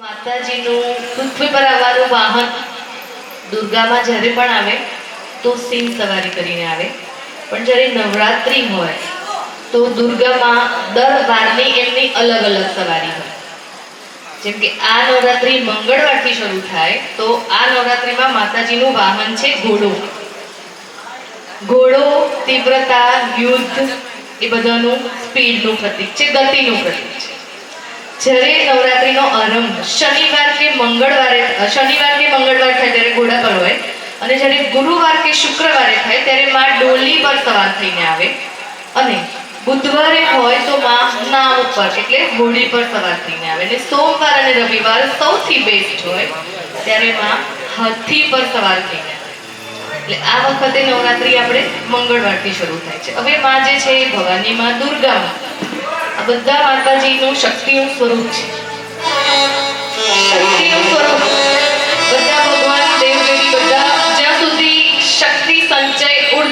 માતાજીનું પૃથ્વી પર આવવાનું વાહન દુર્ગામાં જ્યારે પણ આવે, તો સિંહ સવારી કરીને આવે. પણ જ્યારે નવરાત્રિ હોય, તો દુર્ગામાં દર વારની એમની અલગ અલગ સવારી હોય. જેમ કે આ નવરાત્રિ મંગળવારથી શરૂ થાય, તો આ નવરાત્રિમાં માતાજીનું વાહન છે ઘોડો. ઘોડો, તીવ્રતા, યુદ્ધ, એ બધાનું સ્પીડનું પ્રતીક છે, ગતિનું પ્રતીક છે. જ્યારે નવરાત્રિનો શનિવાર કે મંગળવારે શનિવાર કે મંગળવાર થાય ત્યારે ઘોડા પર હોય. અને જ્યારે ગુરુવાર કે શુક્રવારે થાય ત્યારે માં ડોલી પર સવાર થઈને આવે. અને બુધવારે હોય તો માં ઉપર, એટલે હોળી પર સવાર થઈને આવે. અને સોમવાર અને રવિવાર સૌથી બેસ્ટ હોય ત્યારે માં હાથી પર સવાર થઈને આવે. એટલે આ વખતે નવરાત્રિ આપણે મંગળવારથી શરૂ થાય છે. હવે માં જે છે એ ભવાની માં દુર્ગા આ બધા માતાજીનું શક્તિનું સ્વરૂપ છે.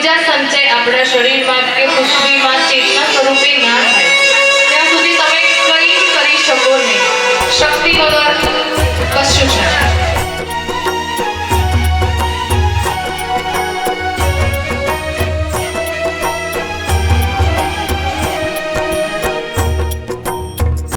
ઊર્જા સંચય આપણા શરીરમાં કે પૃથ્વીમાં ચેતના સ્વરૂપે ના થાય. ત્યાં સુધી તમે કંઈ કરી શકો નહીં. શક્તિ વગર